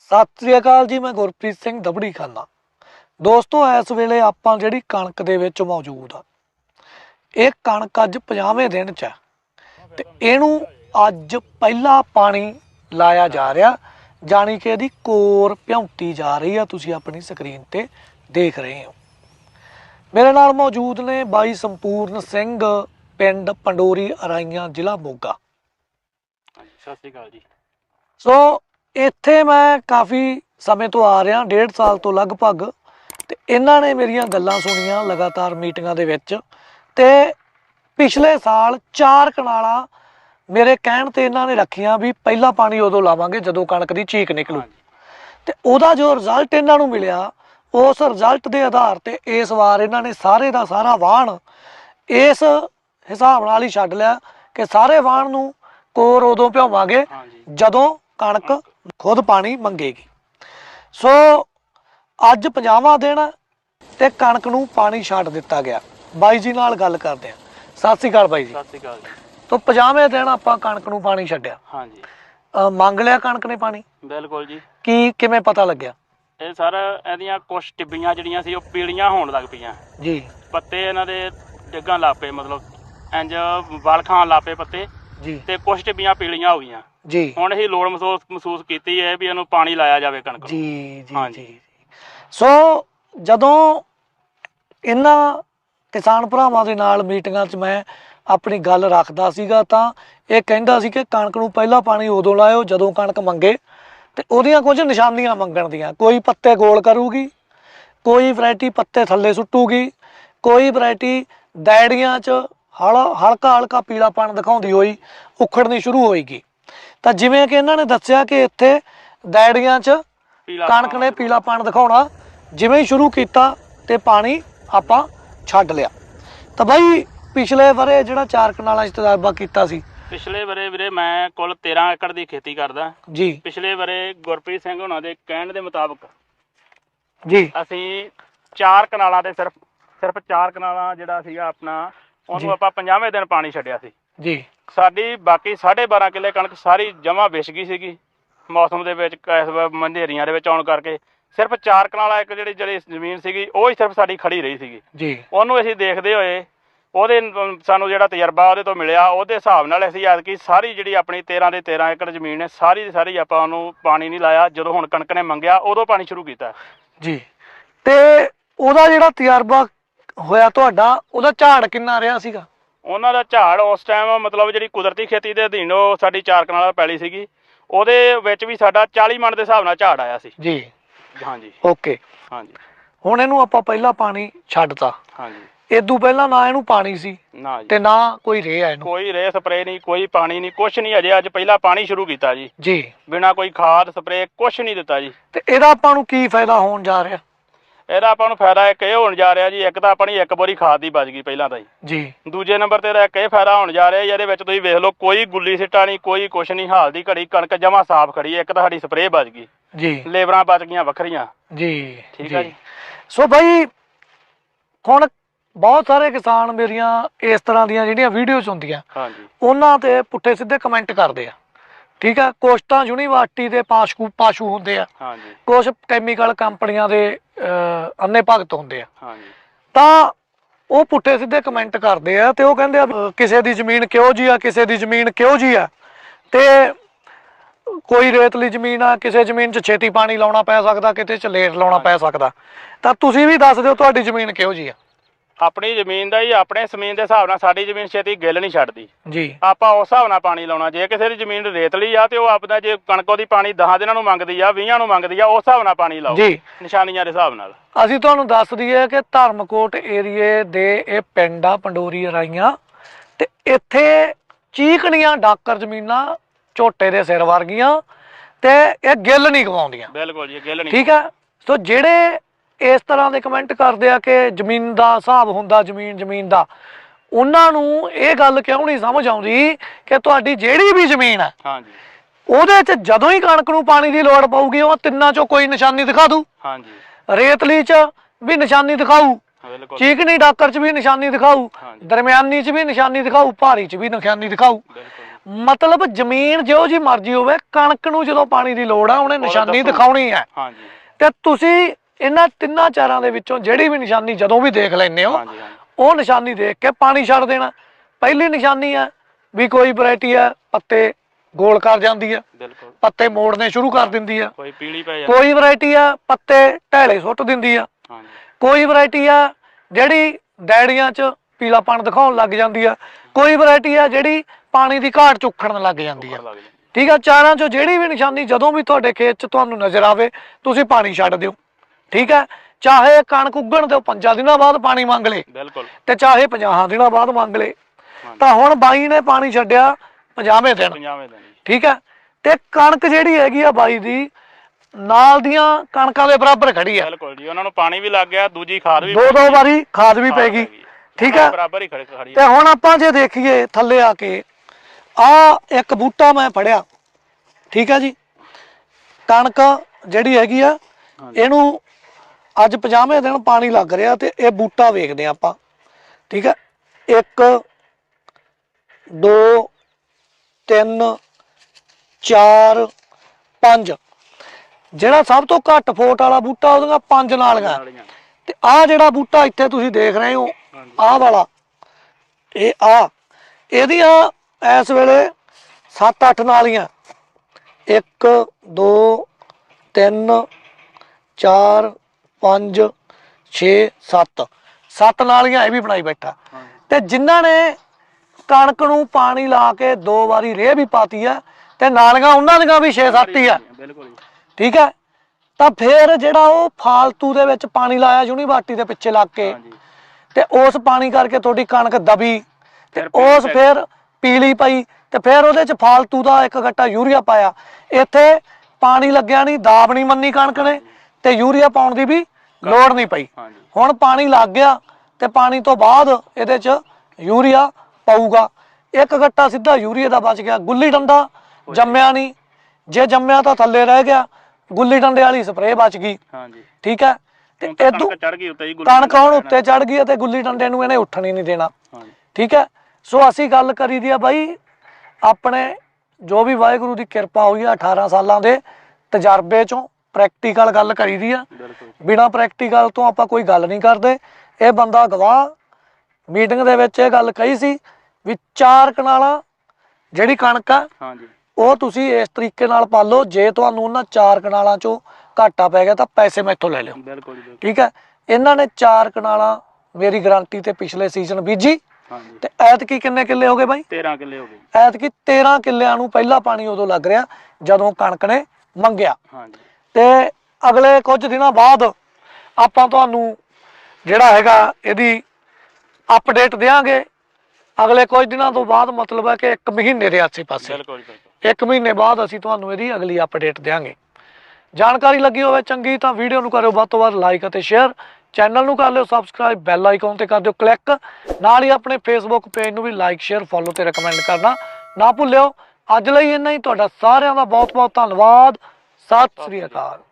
ਸਤਿ ਸ੍ਰੀ ਅਕਾਲ ਜੀ ਮੈਂ ਗੁਰਪ੍ਰੀਤ ਸਿੰਘ ਦਬੜੀ ਖਾਨਾ। ਦੋਸਤੋ ਇਸ ਵੇਲੇ ਆਪਾਂ ਜਿਹੜੀ ਕਣਕ ਦੇ ਵਿੱਚ ਮੌਜੂਦ ਆ। ਇਹ ਕਣਕ ਅੱਜ 50ਵੇਂ ਦਿਨ ਚ ਆ। ਤੇ ਇਹਨੂੰ ਅੱਜ ਪਹਿਲਾ ਪਾਣੀ ਲਾਇਆ ਜਾ ਰਿਹਾ ਜਾਣੀ ਕਿ ਇਹਦੀ ਕੋਰ ਭਿਉਂਤੀ ਜਾ ਰਹੀ ਆ ਤੁਸੀਂ ਆਪਣੀ ਸਕਰੀਨ ਤੇ ਦੇਖ ਰਹੇ ਹੋ। ਮੇਰੇ ਨਾਲ ਮੌਜੂਦ ਨੇ ਬਾਈ ਸੰਪੂਰਨ ਸਿੰਘ ਪਿੰਡ ਪੰਡੋਰੀ ਅਰਾਈਆਂ ਜ਼ਿਲ੍ਹਾ ਮੋਗਾ। ਸਤਿ ਸ਼੍ਰੀ ਅਕਾਲ ਜੀ। ਸੋ ਇੱਥੇ ਮੈਂ ਕਾਫੀ ਸਮੇਂ ਤੋਂ ਆ ਰਿਹਾ ਡੇਢ ਸਾਲ ਤੋਂ ਲਗਭਗ ਤੇ ਇਹਨਾਂ ਨੇ ਮੇਰੀਆਂ ਗੱਲਾਂ ਸੁਣੀਆਂ ਲਗਾਤਾਰ ਮੀਟਿੰਗਾਂ ਦੇ ਵਿੱਚ ਤੇ ਪਿਛਲੇ ਸਾਲ ਚਾਰ ਕਨਾਲਾਂ ਮੇਰੇ ਕਹਿਣ ਤੇ ਇਹਨਾਂ ਨੇ ਰੱਖੀਆਂ ਵੀ ਪਹਿਲਾ ਪਾਣੀ ਉਦੋਂ ਲਾਵਾਂਗੇ ਜਦੋਂ ਕਣਕ ਦੀ ਚੀਕ ਨਿਕਲੂ। ਤੇ ਉਹਦਾ ਜੋ ਰਿਜ਼ਲਟ ਇਹਨਾਂ ਨੂੰ ਮਿਲਿਆ ਉਸ ਰਿਜ਼ਲਟ ਦੇ ਆਧਾਰ ਤੇ ਇਸ ਵਾਰ ਇਹਨਾਂ ਨੇ ਸਾਰੇ ਦਾ ਸਾਰਾ ਵਾਹਣ ਇਸ ਹਿਸਾਬ ਨਾਲ ਹੀ ਛੱਡ ਲਿਆ ਕਿ ਸਾਰੇ ਵਾਹਣ ਨੂੰ ਕੋਰ ਉਦੋਂ ਭਿਆਵਾਂਗੇ ਜਦੋਂ ਕਣਕ ਖੁਦ ਪਾਣੀ ਮੰਗੇਗੀ। ਸੋ ਅੱਜ 50ਵਾਂ ਦਿਨ ਤੇ ਕਣਕ ਨੂੰ ਪਾਣੀ ਛੱਡ ਦਿੱਤਾ ਗਿਆ। ਬਾਈ ਜੀ ਨਾਲ ਗੱਲ ਕਰਦੇ ਆ ਸਤਿ ਸ੍ਰੀ ਅਕਾਲ ਬਾਈ ਜੀ। ਸਤਿ ਸ਼੍ਰੀ ਅਕਾਲ ਜੀ। ਤੋਂ 50ਵੇਂ ਦਿਨ ਆਪਾਂ ਕਣਕ ਨੂੰ ਪਾਣੀ ਛੱਡਿਆ। ਹਾਂਜੀ। ਮੰਗ ਲਿਆ ਕਣਕ ਨੇ ਪਾਣੀ? ਬਿਲਕੁਲ ਜੀ। ਕੀ ਕਿਵੇਂ ਪਤਾ ਲੱਗਿਆ? ਇਹ ਸਰ ਇਹਦੀਆਂ ਕੁਝ ਟਿੱਬੀਆਂ ਜਿਹੜੀਆਂ ਸੀ ਉਹ ਪੀਲੀਆਂ ਹੋਣ ਲੱਗ ਪਈਆਂ। ਜੀ। ਪੱਤੇ ਇਹਨਾਂ ਦੇ ਡਿੱਗਣ ਲੱਗ ਪਏ ਮਤਲਬ ਇੰਜ ਵਲ ਖਾਣ ਲੱਗ ਪਏ ਪੱਤੇ। ਜੀ। ਤੇ ਕੁਝ ਟਿੱਬੀਆਂ ਪੀਲੀਆਂ ਹੋ ਗਈਆਂ। ਜੀ। ਹੁਣ ਅਸੀਂ ਲੋੜ ਮਹਿਸੂਸ ਮਹਿਸੂਸ ਕੀਤੀ ਹੈ ਵੀ ਇਹਨੂੰ ਪਾਣੀ ਲਾਇਆ ਜਾਵੇ ਕਣਕ ਨੂੰ। ਜੀ ਜੀ ਹਾਂਜੀ। ਜੀ। ਸੋ ਜਦੋਂ ਇਹਨਾਂ ਕਿਸਾਨ ਭਰਾਵਾਂ ਦੇ ਨਾਲ ਮੀਟਿੰਗਾਂ 'ਚ ਮੈਂ ਆਪਣੀ ਗੱਲ ਰੱਖਦਾ ਸੀਗਾ ਤਾਂ ਇਹ ਕਹਿੰਦਾ ਸੀ ਕਿ ਕਣਕ ਨੂੰ ਪਹਿਲਾ ਪਾਣੀ ਉਦੋਂ ਲਾਇਓ ਜਦੋਂ ਕਣਕ ਮੰਗੇ ਤੇ ਉਹਦੀਆਂ ਕੁਝ ਨਿਸ਼ਾਨੀਆਂ ਮੰਗਣ ਦੀਆਂ। ਕੋਈ ਪੱਤੇ ਗੋਲ ਕਰੂਗੀ ਕੋਈ ਵੈਰਾਈਟੀ ਪੱਤੇ ਥੱਲੇ ਸੁੱਟੂਗੀ ਕੋਈ ਵੈਰਾਈਟੀ ਡੈੜੀਆਂ 'ਚ ਹਲ ਹਲਕਾ ਹਲਕਾ ਪੀਲਾਪਣ ਦਿਖਾਉਂਦੀ ਹੋਈ ਉਖੜਨੀ ਸ਼ੁਰੂ ਹੋਏਗੀ ਤਾਂ ਜਿਵੇਂ ਕਿ ਇਹਨਾਂ ਨੇ ਦੱਸਿਆ ਕਿ ਇੱਥੇ ਡੈੜੀਆਂ 'ਚ ਕਣਕ ਨੇ ਪੀਲਾਪਣ ਦਿਖਾਉਣਾ। ਜਿਵੇਂ ਹੀ ਸ਼ੁਰੂ ਕੀਤਾ ਤੇ ਪਾਣੀ ਆਪਾਂ ਛੱਡ ਲਿਆ। ਤਾਂ ਬਾਈ ਪਿਛਲੇ ਬਾਰੇ ਜਿਹੜਾ ਚਾਰ ਕਨਾਲਾਂ 'ਚ ਤਜਰਬਾ ਕੀਤਾ ਸੀ। ਪਿਛਲੇ ਬਰੇ ਵੀਰੇ ਮੈਂ ਕੁੱਲ 13 ਏਕੜ ਦੀ ਖੇਤੀ ਕਰਦਾ। ਜੀ। ਪਿਛਲੇ ਬਰੇ ਗੁਰਪ੍ਰੀਤ ਸਿੰਘ ਹੋਣਾ ਦੇ ਕਹਿਣ ਦੇ ਮੁਤਾਬਕ ਜੀ। ਅਸੀਂ ਚਾਰ ਕਨਾਲਾਂ ਤੇ ਸਿਰਫ ਸਿਰਫ ਚਾਰ ਕਨਾਲਾਂ ਜਿਹੜਾ ਸੀਗਾ ਆਪਣਾ। ਉਹਨੂੰ ਆਪਾਂ 50ਵੇਂ ਦਿਨ ਪਾਣੀ ਛੱਡਿਆ ਸੀ। ਜੀ। ਸਾਡੀ ਬਾਕੀ 12.5 ਕਿੱਲੇ ਕਣਕ ਸਾਰੀ ਜਮਾ ਵਿਛ ਗਈ ਸੀਗੀ। ਮੌਸਮ ਦੇ ਵਿੱਚ ਮੰਝੇਰੀਆਂ ਦੇ ਵਿੱਚ ਆਉਣ ਕਰਕੇ। ਸਿਰਫ ਚਾਰ ਕਨਾਲਾਂ ਇੱਕ ਜਿਹੜੀ ਜਿਹੜੀ ਜ਼ਮੀਨ ਸੀਗੀ ਉਹ ਹੀ ਸਿਰਫ ਸਾਡੀ ਖੜੀ ਰਹੀ ਸੀਗੀ। ਜੀ। ਉਹਨੂੰ ਅਸੀਂ ਦੇਖਦੇ ਹੋਏ ਉਹਦੇ ਸਾਨੂੰ ਜਿਹੜਾ ਤਜਰਬਾ ਉਹਦੇ ਤੋਂ ਮਿਲਿਆ ਉਹਦੇ ਹਿਸਾਬ ਨਾਲ ਅਸੀਂ ਐਤਕੀ ਸਾਰੀ ਜਿਹੜੀ ਆਪਣੀ 13 ਦੇ 13 ਏਕੜ ਜ਼ਮੀਨ ਹੈ ਸਾਰੀ ਦੀ ਸਾਰੀ ਆਪਾਂ ਉਹਨੂੰ ਪਾਣੀ ਨਹੀਂ ਲਾਇਆ। ਜਦੋਂ ਹੁਣ ਕਣਕ ਨੇ ਮੰਗਿਆ ਉਦੋਂ ਪਾਣੀ ਸ਼ੁਰੂ ਕੀਤਾ। ਜੀ। ਤੇ ਉਹਦਾ ਜਿਹੜਾ ਤਜਰਬਾ ਹੋਇਆ ਤੁਹਾਡਾ ਉਹਦਾ ਝਾੜ ਕਿੰਨਾ ਰਿਹਾ ਸੀਗਾ? ਉਹਨਾਂ ਦਾ ਝਾੜ ਉਸ ਟਾਈਮ ਮਤਲਬ ਜਿਹੜੀ ਕੁਦਰਤੀ ਖੇਤੀ ਦੇ ਅਧੀਨ ਉਹ ਸਾਡੀ ਚਾਰ ਕਨਾਲਾਂ ਪੈਲੀ ਸੀਗੀ। ਉਹਦੇ ਵਿੱਚ ਵੀ ਸਾਡਾ 40 ਮਣ ਦੇ ਹਿਸਾਬ ਨਾਲ ਝਾੜ ਆਇਆ ਸੀ। ਜੀ। ਹਾਂਜੀ। ਓਕੇ। ਹਾਂਜੀ। ਹੁਣ ਇਹਨੂੰ ਆਪਾਂ ਪਹਿਲਾ ਪਾਣੀ ਛੱਡਤਾ। ਹਾਂਜੀ। ਇਦੋਂ ਪਹਿਲਾਂ ਨਾ ਇਹਨੂੰ ਪਾਣੀ ਸੀ ਨਾ ਜੀ। ਤੇ ਨਾ ਕੋਈ ਰੇਹ ਇਹਨੂੰ। ਕੋਈ ਰੇ ਸਪਰੇ ਨਹੀਂ ਕੋਈ ਪਾਣੀ ਨਹੀਂ ਕੁਛ ਨਹੀਂ ਅਜੇ। ਅੱਜ ਪਹਿਲਾਂ ਪਾਣੀ ਸ਼ੁਰੂ ਕੀਤਾ ਜੀ। ਜੀ। ਬਿਨਾ ਕੋਈ ਖਾਦ ਸਪਰੇ ਕੁਛ ਨਹੀਂ ਦਿੱਤਾ ਜੀ। ਤੇ ਇਹਦਾ ਆਪਾਂ ਨੂੰ ਕੀ ਫਾਇਦਾ ਹੋਣ ਜਾ ਰਿਹਾ? ਇਹਦਾ ਆਪਾਂ ਨੂੰ ਫਾਇਦਾ ਇੱਕ ਇਹ ਹੋਣ ਜਾ ਰਿਹਾ ਜੀ ਇੱਕ ਤਾਂ ਆਪਣੀ ਇੱਕ ਬੋਰੀ ਖਾਦ ਦੀ ਬਚ ਗਈ ਪਹਿਲਾਂ ਤਾਂ ਜੀ ਜੀ। ਦੂਜੇ ਨੰਬਰ ਤੇ ਇਹਦਾ ਇੱਕ ਇਹ ਫਾਇਦਾ ਹੋਣ ਜਾ ਰਿਹਾ ਜੀ, ਇਹਦੇ ਵਿੱਚ ਤੁਸੀਂ ਵੇਖ ਲਓ ਕੋਈ ਗੁੱਲੀ ਸਿੱਟਾ ਨਹੀਂ ਕੋਈ ਕੁਛ ਨਹੀਂ ਹਾਲ ਦੀ ਘੜੀ ਕਣਕ ਜਮਾ ਸਾਫ਼ ਖੜੀ ਹੈ। ਇੱਕ ਤਾਂ ਸਾਡੀ ਸਪਰੇਅ ਬਚ ਗਈ। ਜੀ। ਲੇਬਰਾਂ ਬਚ ਗਈਆਂ ਵੱਖਰੀਆਂ। ਜੀ ਠੀਕ ਆ ਜੀ। ਸੋ ਭਾਈ ਹੁਣ ਬਹੁਤ ਸਾਰੇ ਕਿਸਾਨ ਮੇਰੀਆਂ ਇਸ ਤਰ੍ਹਾਂ ਦੀਆਂ ਜਿਹੜੀਆਂ ਵੀਡੀਓਜ਼ ਹੁੰਦੀਆਂ ਹਾਂਜੀ। ਉਹਨਾਂ ਤੇ ਪੁੱਠੇ ਸਿੱਧੇ ਕਮੈਂਟ ਕਰਦੇ ਆ। ਠੀਕ ਆ? ਕੁਛ ਤਾਂ ਯੂਨੀਵਰਸਿਟੀ ਦੇ ਪਾਸ਼ੂ ਪਾਸ਼ੂ ਹੁੰਦੇ ਆ। ਹਾਂਜੀ। ਕੁਛ ਕੈਮੀਕਲ ਕੰਪਨੀਆਂ ਦੇ ਅੰਨੇ ਭਗਤ ਹੁੰਦੇ ਆ। ਹਾਂਜੀ। ਤਾਂ ਉਹ ਪੁੱਠੇ ਸਿੱਧੇ ਕਮੈਂਟ ਕਰਦੇ ਆ ਤੇ ਉਹ ਕਹਿੰਦੇ ਆ ਕਿਸੇ ਦੀ ਜ਼ਮੀਨ ਕਿਉਂ ਜੀ ਆ? ਕਿਸੇ ਦੀ ਜ਼ਮੀਨ ਕਿਉਂ ਜੀ ਆ? ਤੇ ਕੋਈ ਰੇਤਲੀ ਜ਼ਮੀਨ ਆ ਕਿਸੇ ਜ਼ਮੀਨ 'ਚ ਛੇਤੀ ਪਾਣੀ ਲਾਉਣਾ ਪੈ ਸਕਦਾ ਕਿਤੇ 'ਚ ਲੇਟ ਲਾਉਣਾ ਪੈ ਸਕਦਾ। ਤਾਂ ਤੁਸੀਂ ਵੀ ਦੱਸ ਦਿਓ ਤੁਹਾਡੀ ਜ਼ਮੀਨ ਕਿਹੋ ਜੀ ਆ? ਆਪਣੀ ਜ਼ਮੀਨ ਦਾ ਹੀ ਆਪਣੇ ਜ਼ਮੀਨ ਦੇ ਹਿਸਾਬ ਨਾਲ ਸਾਡੀ ਜ਼ਮੀਨ ਛੇਤੀ ਗਿੱਲ ਨਹੀਂ ਛੱਡਦੀ। ਜੀ। ਆਪਾਂ ਉਸ ਹਿਸਾਬ ਨਾਲ ਪਾਣੀ ਲਾਉਣਾ ਜੇ ਕਿਸੇ ਦੀ ਜ਼ਮੀਨ ਰੇਤਲੀ ਆ ਤੇ ਉਹ ਆਪਦਾ ਜੇ ਕਣਕ ਉਹਦੀ ਪਾਣੀ 10 ਦਿਨਾਂ ਨੂੰ ਮੰਗਦੀ ਆ 20 ਨੂੰ ਮੰਗਦੀ ਆ ਉਸ ਹਿਸਾਬ ਨਾਲ ਪਾਣੀ ਲਾਓ ਜੀ। ਨਿਸ਼ਾਨੀਆਂ ਦੇ ਹਿਸਾਬ ਨਾਲ। ਅਸੀਂ ਤੁਹਾਨੂੰ ਦੱਸ ਦਈਏ ਕਿ ਧਰਮਕੋਟ ਏਰੀਏ ਦੇ ਇਹ ਪਿੰਡ ਆ ਪੰਡੋਰੀ ਰਾਈਆਂ ਤੇ ਇੱਥੇ ਚੀਕਣੀਆਂ ਡਾਕਰ ਜ਼ਮੀਨਾਂ ਝੋਟੇ ਦੇ ਸਿਰ ਵਰਗੀਆਂ ਤੇ ਇਹ ਗਿੱਲ ਨਹੀਂ ਗਵਾਉਂਦੀਆਂ। ਬਿਲਕੁਲ ਜੀ ਗਿੱਲ ਨਹੀਂ ਠੀਕ ਹੈ ਸੋ ਜਿਹੜੇ ਇਸ ਤਰ੍ਹਾਂ ਦੇ ਕਮੈਂਟ ਕਰਦੇ ਆ ਕਿ ਜ਼ਮੀਨ ਦਾ ਹਿਸਾਬ ਹੁੰਦਾ ਜ਼ਮੀਨ ਜ਼ਮੀਨ ਦਾ। ਉਹਨਾਂ ਨੂੰ ਇਹ ਗੱਲ ਕਿਉਂ ਨਹੀਂ ਸਮਝ ਆਉਂਦੀ ਕਿ ਤੁਹਾਡੀ ਜਿਹੜੀ ਵੀ ਜ਼ਮੀਨ ਹਾਂਜੀ। ਉਹਦੇ 'ਚ ਜਦੋਂ ਹੀ ਕਣਕ ਨੂੰ ਪਾਣੀ ਦੀ ਲੋੜ ਪਊਗੀ ਉਹ ਤਿੰਨਾਂ 'ਚੋਂ ਕੋਈ ਨਿਸ਼ਾਨੀ ਦਿਖਾ ਦੂ। ਹਾਂਜੀ। ਰੇਤਲੀ 'ਚ ਵੀ ਨਿਸ਼ਾਨੀ ਦਿਖਾਊ। ਚੀਕਣੀ ਡਾਕਰ 'ਚ ਵੀ ਨਿਸ਼ਾਨੀ ਦਿਖਾਊ। ਦਰਮਿਆਨੀ 'ਚ ਵੀ ਨਿਸ਼ਾਨੀ ਦਿਖਾਊ ਭਾਰੀ 'ਚ ਵੀ ਨਿਸ਼ਾਨੀ ਦਿਖਾਊ। ਮਤਲਬ ਜ਼ਮੀਨ ਜਿਹੋ ਜੀ ਮਰਜ਼ੀ ਹੋਵੇ ਕਣਕ ਨੂੰ ਜਦੋਂ ਪਾਣੀ ਦੀ ਲੋੜ ਆ ਉਹਨੇ ਨਿਸ਼ਾਨੀ। ਦਿਖਾਉਣੀ ਹੈ। ਤੇ ਤੁਸੀਂ ਇਹਨਾਂ ਤਿੰਨਾਂ ਚਾਰਾਂ ਦੇ ਵਿੱਚੋਂ ਜਿਹੜੀ ਵੀ ਨਿਸ਼ਾਨੀ ਜਦੋਂ ਵੀ ਦੇਖ ਲੈਂਦੇ ਹੋ ਉਹ ਨਿਸ਼ਾਨੀ ਦੇਖ ਕੇ ਪਾਣੀ ਛੱਡ ਦੇਣਾ। ਪਹਿਲੀ ਨਿਸ਼ਾਨੀ ਹੈ ਵੀ ਕੋਈ ਵੈਰਾਈਟੀ ਹੈ ਪੱਤੇ ਗੋਲ ਕਰ ਜਾਂਦੀ ਬਿਲਕੁਲ। ਪੱਤੇ ਮੋੜਨੇ ਸ਼ੁਰੂ ਕਰ ਦਿੰਦੀ ਆ। ਕੋਈ ਪੀਲੀ ਪੈ ਜਾਂਦੀ। ਕੋਈ ਵੈਰਾਈਟੀ ਆ ਪੱਤੇ ਢੇਲੇ ਸੁੱਟ ਦਿੰਦੀ ਆ। ਕੋਈ ਵੈਰਾਈਟੀ ਆ ਜਿਹੜੀ ਡੈੜੀਆਂ 'ਚ ਪੀਲਾਪਣ ਦਿਖਾਉਣ ਲੱਗ ਜਾਂਦੀ ਆ। ਕੋਈ ਵੈਰਾਈਟੀ ਆ ਜਿਹੜੀ ਪਾਣੀ ਦੀ ਘਾਟ ਚੁੱਕਣ ਲੱਗ ਜਾਂਦੀ ਆ। ਠੀਕ ਆ ਚਾਰਾਂ 'ਚੋਂ ਜਿਹੜੀ ਵੀ ਨਿਸ਼ਾਨੀ ਜਦੋਂ ਵੀ ਤੁਹਾਡੇ ਖੇਤ 'ਚ ਤੁਹਾਨੂੰ ਨਜ਼ਰ ਆਵੇ ਤੁਸੀਂ ਪਾਣੀ ਛੱਡ ਦਿਓ। ਠੀਕ ਹੈ? ਚਾਹੇ ਕਣਕ ਉੱਗਣ ਦੇ 5 ਦਿਨਾਂ ਬਾਅਦ ਪਾਣੀ ਮੰਗ ਲੇ ਬਿਲਕੁਲ। ਤੇ ਚਾਹੇ 50 ਦਿਨਾਂ ਬਾਅਦ ਮੰਗ ਲੇ। ਤਾਂ ਹੁਣ ਬਾਈ ਨੇ ਪਾਣੀ ਛੱਡਿਆ 50ਵੇਂ ਦਿਨ। ਪੰਜਾਵੇਂ ਦਿਨ ਜੀ। ਠੀਕ ਹੈ? ਤੇ ਕਣਕ ਜਿਹੜੀ ਹੈਗੀ ਆ ਬਾਈ ਦੀ ਨਾਲ ਦੀਆਂ ਕਣਕਾਂ ਦੇ ਬਰਾਬਰ ਖੜੀ ਆ। ਬਿਲਕੁਲ ਜੀ ਉਹਨਾਂ ਨੂੰ ਪਾਣੀ ਵੀ ਲੱਗ ਗਿਆ ਦੂਜੀ ਖਾਦ ਵੀ ਦੋ ਦੋ ਵਾਰੀ ਖਾਦ ਵੀ ਪੈ ਗਈ। ਠੀਕ ਹੈ? ਬਰਾਬਰ ਹੀ ਖੜੀ ਖੜੀ ਤੇ ਹੁਣ ਆਪਾਂ ਜੇ ਦੇਖੀਏ ਥੱਲੇ ਆ ਕੇ ਆ ਇੱਕ ਬੂਟਾ ਮੈਂ ਫੜਿਆ। ਠੀਕ ਹੈ ਜੀ? ਕਣਕ ਜਿਹੜੀ ਹੈਗੀ ਆ। ਇਹਨੂੰ ਅੱਜ 50ਵੇਂ ਦਿਨ ਪਾਣੀ ਲੱਗ ਰਿਹਾ ਤੇ ਇਹ ਬੂਟਾ ਵੇਖਦੇ ਆ ਆਪਾਂ। ਠੀਕ ਹੈ? 1 2 3 4 5 ਜਿਹੜਾ ਸਭ ਤੋਂ ਘੱਟ ਫੋਟ ਵਾਲਾ ਬੂਟਾ ਉਹਦੀਆਂ ਪੰਜ ਨਾਲੀਆਂ। ਤੇ ਆਹ ਜਿਹੜਾ ਬੂਟਾ ਇੱਥੇ ਤੁਸੀਂ ਦੇਖ ਰਹੇ ਹੋ। ਆਹ ਵਾਲਾ। ਇਹ ਆ ਇਹਦੀਆਂ ਇਸ ਵੇਲੇ 7-8 ਨਾਲੀਆਂ। 1 2 3 4 5 6 7 ਸੱਤ ਨਾਲੀਆਂ ਇਹ ਵੀ ਬਣਾਈ ਬੈਠਾ। ਤੇ ਜਿਨ੍ਹਾਂ ਨੇ ਕਣਕ ਨੂੰ ਪਾਣੀ ਲਾ ਕੇ ਦੋ ਵਾਰੀ ਰੇਹ ਵੀ ਪਾਤੀ ਆ ਤੇ ਨਾਲੀਆਂ ਉਹਨਾਂ ਦੀਆਂ ਵੀ 6-7 ਹੀ ਆ। ਠੀਕ ਹੈ ਤਾਂ ਫਿਰ ਜਿਹੜਾ ਉਹ ਫਾਲਤੂ ਦੇ ਵਿੱਚ ਪਾਣੀ ਲਾਇਆ ਯੂਨੀਵਰਸਿਟੀ ਦੇ ਪਿੱਛੇ ਲੱਗ ਕੇ ਤੇ ਉਸ ਪਾਣੀ ਕਰਕੇ ਤੁਹਾਡੀ ਕਣਕ ਦਬੀ ਤੇ ਉਸ ਫਿਰ ਪੀਲੀ ਪਈ ਤੇ ਫਿਰ ਉਹਦੇ ਚ ਫਾਲਤੂ ਦਾ ਇੱਕ ਗੱਟਾ ਯੂਰੀਆ ਪਾਇਆ। ਇੱਥੇ ਪਾਣੀ ਲੱਗਿਆ ਨਹੀਂ ਦਾਬ ਨਹੀਂ ਮੰਨੀ ਕਣਕ ਨੇ। ਤੇ ਯੂਰੀਆ ਪਾਉਣ ਦੀ ਵੀ ਲੋੜ ਨਹੀਂ ਪਈ। ਹੁਣ ਪਾਣੀ ਲੱਗ ਗਿਆ ਤੇ ਪਾਣੀ ਤੋਂ ਬਾਅਦ ਇਹਦੇ ਚ ਯੂਰੀਆ ਪਾਊਗਾ। ਇੱਕ ਗੱਟਾ ਸਿੱਧਾ ਯੂਰੀਆ ਦਾ ਬਚ ਗਿਆ। ਗੁੱਲੀ ਡੰਡਾ ਜੰਮਿਆ ਨਹੀਂ। ਜੇ ਜੰਮਿਆ ਤਾਂ ਥੱਲੇ ਰਹਿ ਗਿਆ। ਗੁੱਲੀ ਡੰਡੇ ਵਾਲੀ ਸਪਰੇਅ ਬਚ ਗਈ। ਹਾਂਜੀ। ਠੀਕ ਹੈ? ਤੇ ਇਦੋਂ ਚੜ ਗਈ ਉੱਤੇ ਜੀ ਗੁੱਲੀ ਕਣਕ ਹੁਣ ਉੱਤੇ ਚੜ ਗਈ ਹੈ ਤੇ ਗੁੱਲੀ ਡੰਡੇ ਨੂੰ ਇਹਨੇ ਉੱਠਣ ਹੀ ਨਹੀਂ ਦੇਣਾ। ਠੀਕ ਹੈ? ਸੋ ਅਸੀਂ ਗੱਲ ਕਰੀ ਦੀ ਆ ਬਾਈ ਆਪਣੇ ਜੋ ਵੀ ਵਾਹਿਗੁਰੂ ਦੀ ਕਿਰਪਾ ਹੋਈ ਆ 18 ਸਾਲਾਂ ਦੇ ਤਜਰਬੇ ਚੋਂ। ਪ੍ਰੈਕਟੀਕਲ ਗੱਲ ਕਰੀ ਦੀ ਆ। ਬਿਨਾ ਪ੍ਰੈਕਟੀਕਲ ਤੋਂ ਆਪਾਂ ਕੋਈ ਗੱਲ ਨਹੀਂ ਕਰਦੇ। ਇਹ ਬੰਦਾ ਗਵਾਹ। ਮੀਟਿੰਗ ਦੇ ਵਿੱਚ ਇਹ ਗੱਲ ਕਹੀ ਸੀ ਵੀ ਚਾਰ ਕਨਾਲਾਂ ਜਿਹੜੀ ਕਣਕ ਆ ਹਾਂਜੀ। ਉਹ ਤੁਸੀਂ ਇਸ ਤਰੀਕੇ ਨਾਲ ਪਾਲੋ ਜੇ ਤੁਹਾਨੂੰ ਉਹਨਾਂ ਚਾਰ ਕਨਾਲਾਂ ਚੋਂ ਘਾਟਾ ਪੈ ਗਿਆ ਤਾਂ ਪੈਸੇ ਮੈਥੋਂ ਲੈ ਲਿਓ। ਬਿਲਕੁਲ ਠੀਕ ਹੈ ਇਹਨਾਂ ਨੇ ਚਾਰ ਕਨਾਲਾਂ ਮੇਰੀ ਗਾਰੰਟੀ ਤੇ ਪਿਛਲੇ ਸੀਜ਼ਨ ਬੀਜੀ। ਤੇ ਐਤਕੀ ਕਿੰਨੇ ਕਿੱਲੇ ਹੋ ਗਏ ਬਾਈ? 13 ਕਿੱਲੇ ਹੋ ਗਏ। ਐਤਕੀ 13 ਕਿੱਲਿਆਂ ਨੂੰ ਪਹਿਲਾ ਪਾਣੀ ਉਦੋਂ ਲੱਗ ਰਿਹਾ ਜਦੋਂ ਕਣਕ ਨੇ ਮੰਗਿਆ। ਹਾਂਜੀ। ਤੇ ਅਗਲੇ ਕੁਝ ਦਿਨਾਂ ਬਾਅਦ ਆਪਾਂ ਤੁਹਾਨੂੰ ਜਿਹੜਾ ਹੈਗਾ ਇਹਦੀ ਅਪਡੇਟ ਦੇਵਾਂਗੇ ਅਗਲੇ ਕੁਝ ਦਿਨਾਂ ਤੋਂ ਬਾਅਦ ਮਤਲਬ ਹੈ ਕਿ 1 ਮਹੀਨੇ ਦੇ ਆਸੇ-ਪਾਸੇ ਬਿਲਕੁਲ ਇੱਕ ਮਹੀਨੇ ਬਾਅਦ ਅਸੀਂ ਤੁਹਾਨੂੰ ਇਹਦੀ ਅਗਲੀ ਅਪਡੇਟ ਦੇਵਾਂਗੇ ਜਾਣਕਾਰੀ ਲੱਗੀ ਹੋਵੇ ਚੰਗੀ ਤਾਂ ਵੀਡੀਓ ਨੂੰ ਕਰਿਓ ਵੱਧ ਤੋਂ ਵੱਧ ਲਾਈਕ ਅਤੇ ਸ਼ੇਅਰ ਚੈਨਲ ਨੂੰ ਕਰ ਲਿਓ ਸਬਸਕ੍ਰਾਈਬ ਬੈਲ ਆਈਕਨ ਤੇ ਕਰ ਦਿਓ ਕਲਿੱਕ ਨਾਲ ਹੀ ਆਪਣੇ ਫੇਸਬੁੱਕ ਪੇਜ ਨੂੰ ਵੀ ਲਾਈਕ ਸ਼ੇਅਰ ਫੋਲੋ ਤੇ ਰეკਮੈਂਡ ਕਰਨਾ ਨਾ ਭੁੱਲਿਓ। ਅੱਜ ਲਈ ਇੰਨਾ ਹੀ। ਤੁਹਾਡਾ ਸਾਰਿਆਂ ਦਾ ਬਹੁਤ ਬਹੁਤ ਧੰਨਵਾਦ। ਸਤਿ ਸ੍ਰੀ ਅਕਾਲ।